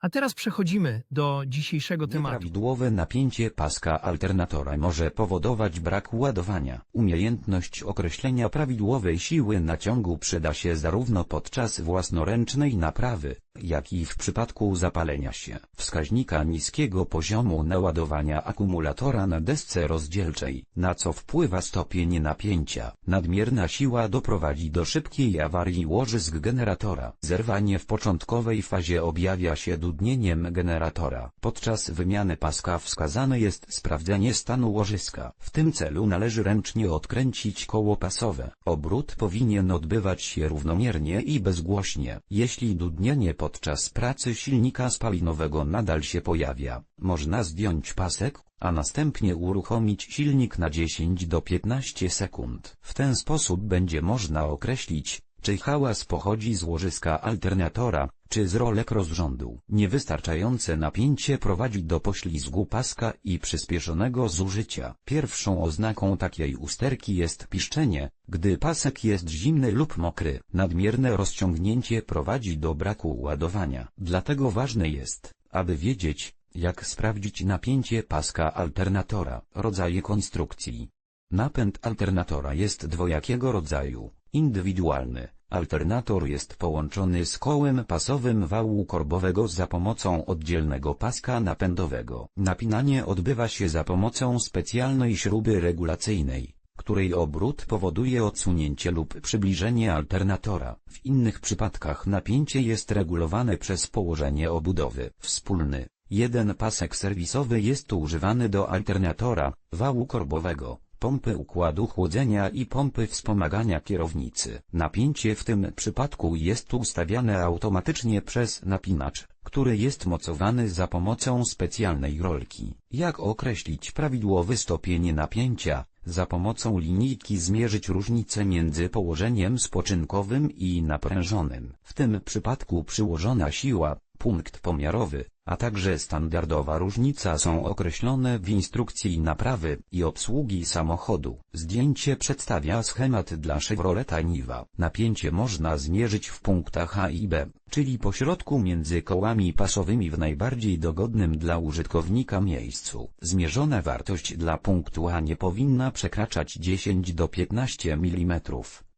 A teraz przechodzimy do dzisiejszego tematu. Nieprawidłowe napięcie paska alternatora może powodować brak ładowania. Umiejętność określenia prawidłowej siły naciągu przyda się zarówno podczas własnoręcznej naprawy, jak i w przypadku zapalenia się wskaźnika niskiego poziomu naładowania akumulatora na desce rozdzielczej, na co wpływa stopień napięcia. Nadmierna siła doprowadzi do szybkiej awarii łożysk generatora. Zerwanie w początkowej fazie objawia się dudnieniem generatora. Podczas wymiany paska wskazane jest sprawdzenie stanu łożyska. W tym celu należy ręcznie odkręcić koło pasowe. Obrót powinien odbywać się równomiernie i bezgłośnie. Jeśli dudnienie podczas pracy silnika spalinowego nadal się pojawia, można zdjąć pasek, a następnie uruchomić silnik na 10 do 15 sekund. W ten sposób będzie można określić, czy hałas pochodzi z łożyska alternatora, czy z rolek rozrządu. Niewystarczające napięcie prowadzi do poślizgu paska i przyspieszonego zużycia. Pierwszą oznaką takiej usterki jest piszczenie, gdy pasek jest zimny lub mokry. Nadmierne rozciągnięcie prowadzi do braku ładowania. Dlatego ważne jest, aby wiedzieć, jak sprawdzić napięcie paska alternatora. Rodzaje konstrukcji. Napęd alternatora jest dwojakiego rodzaju. Indywidualny. Alternator jest połączony z kołem pasowym wału korbowego za pomocą oddzielnego paska napędowego. Napinanie odbywa się za pomocą specjalnej śruby regulacyjnej, której obrót powoduje odsunięcie lub przybliżenie alternatora. W innych przypadkach napięcie jest regulowane przez położenie obudowy. Wspólny. Jeden pasek serwisowy jest używany do alternatora, wału korbowego, pompy układu chłodzenia i pompy wspomagania kierownicy. Napięcie w tym przypadku jest ustawiane automatycznie przez napinacz, który jest mocowany za pomocą specjalnej rolki. Jak określić prawidłowy stopień napięcia? Za pomocą linijki zmierzyć różnicę między położeniem spoczynkowym i naprężonym. W tym przypadku przyłożona siła, punkt pomiarowy, a także standardowa różnica są określone w instrukcji naprawy i obsługi samochodu. Zdjęcie przedstawia schemat dla Chevroleta Niva. Napięcie można zmierzyć w punktach A i B, czyli pośrodku między kołami pasowymi w najbardziej dogodnym dla użytkownika miejscu. Zmierzona wartość dla punktu A nie powinna przekraczać 10 do 15 mm,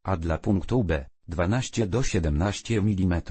a dla punktu B 12 do 17 mm.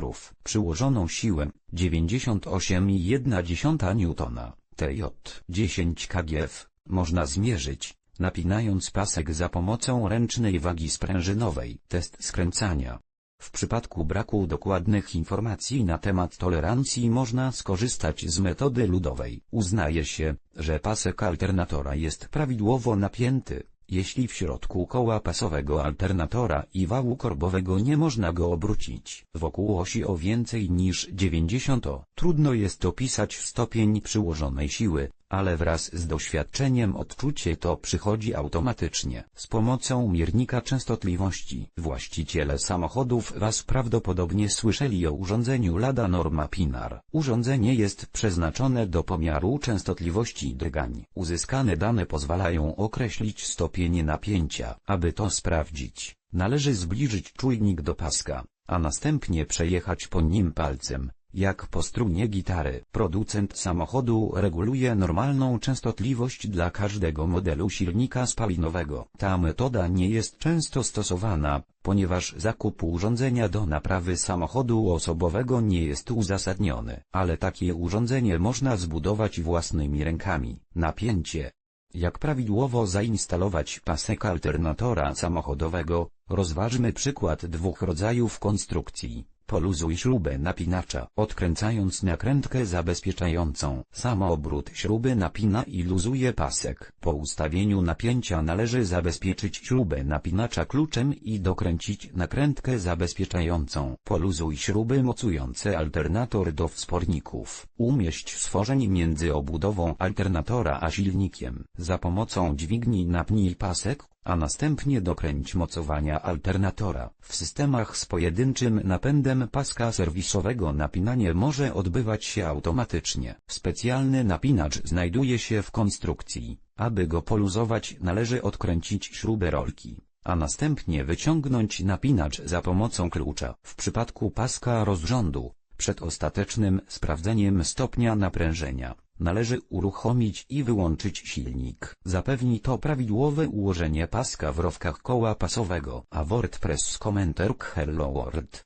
Przyłożoną siłę 98,1 N. TJ 10 kgf można zmierzyć, napinając pasek za pomocą ręcznej wagi sprężynowej. Test skręcania. W przypadku braku dokładnych informacji na temat tolerancji można skorzystać z metody ludowej. Uznaje się, że pasek alternatora jest prawidłowo napięty, jeśli w środku koła pasowego alternatora i wału korbowego nie można go obrócić wokół osi o więcej niż 90 trudno jest opisać stopień przyłożonej siły, ale wraz z doświadczeniem odczucie to przychodzi automatycznie. Z pomocą miernika częstotliwości właściciele samochodów Was prawdopodobnie słyszeli o urządzeniu Lada Norma Pinar. Urządzenie jest przeznaczone do pomiaru częstotliwości drgań. Uzyskane dane pozwalają określić stopień napięcia. Aby to sprawdzić, należy zbliżyć czujnik do paska, a następnie przejechać po nim palcem. Jak po strunie gitary, producent samochodu reguluje normalną częstotliwość dla każdego modelu silnika spalinowego. Ta metoda nie jest często stosowana, ponieważ zakup urządzenia do naprawy samochodu osobowego nie jest uzasadniony, ale takie urządzenie można zbudować własnymi rękami. Napięcie. Jak prawidłowo zainstalować pasek alternatora samochodowego, rozważmy przykład dwóch rodzajów konstrukcji. Poluzuj śrubę napinacza. Odkręcając nakrętkę zabezpieczającą, samoobrót śruby napina i luzuje pasek. Po ustawieniu napięcia należy zabezpieczyć śrubę napinacza kluczem i dokręcić nakrętkę zabezpieczającą. Poluzuj śruby mocujące alternator do wsporników. Umieść stworzeń między obudową alternatora a silnikiem. Za pomocą dźwigni napnij pasek, a następnie dokręć mocowania alternatora. W systemach z pojedynczym napędem paska serwisowego napinanie może odbywać się automatycznie. Specjalny napinacz znajduje się w konstrukcji. Aby go poluzować należy odkręcić śrubę rolki, a następnie wyciągnąć napinacz za pomocą klucza. W przypadku paska rozrządu, przed ostatecznym sprawdzeniem stopnia naprężenia, należy uruchomić i wyłączyć silnik. Zapewni to prawidłowe ułożenie paska w rowkach koła pasowego. A WordPress Commenter Hello World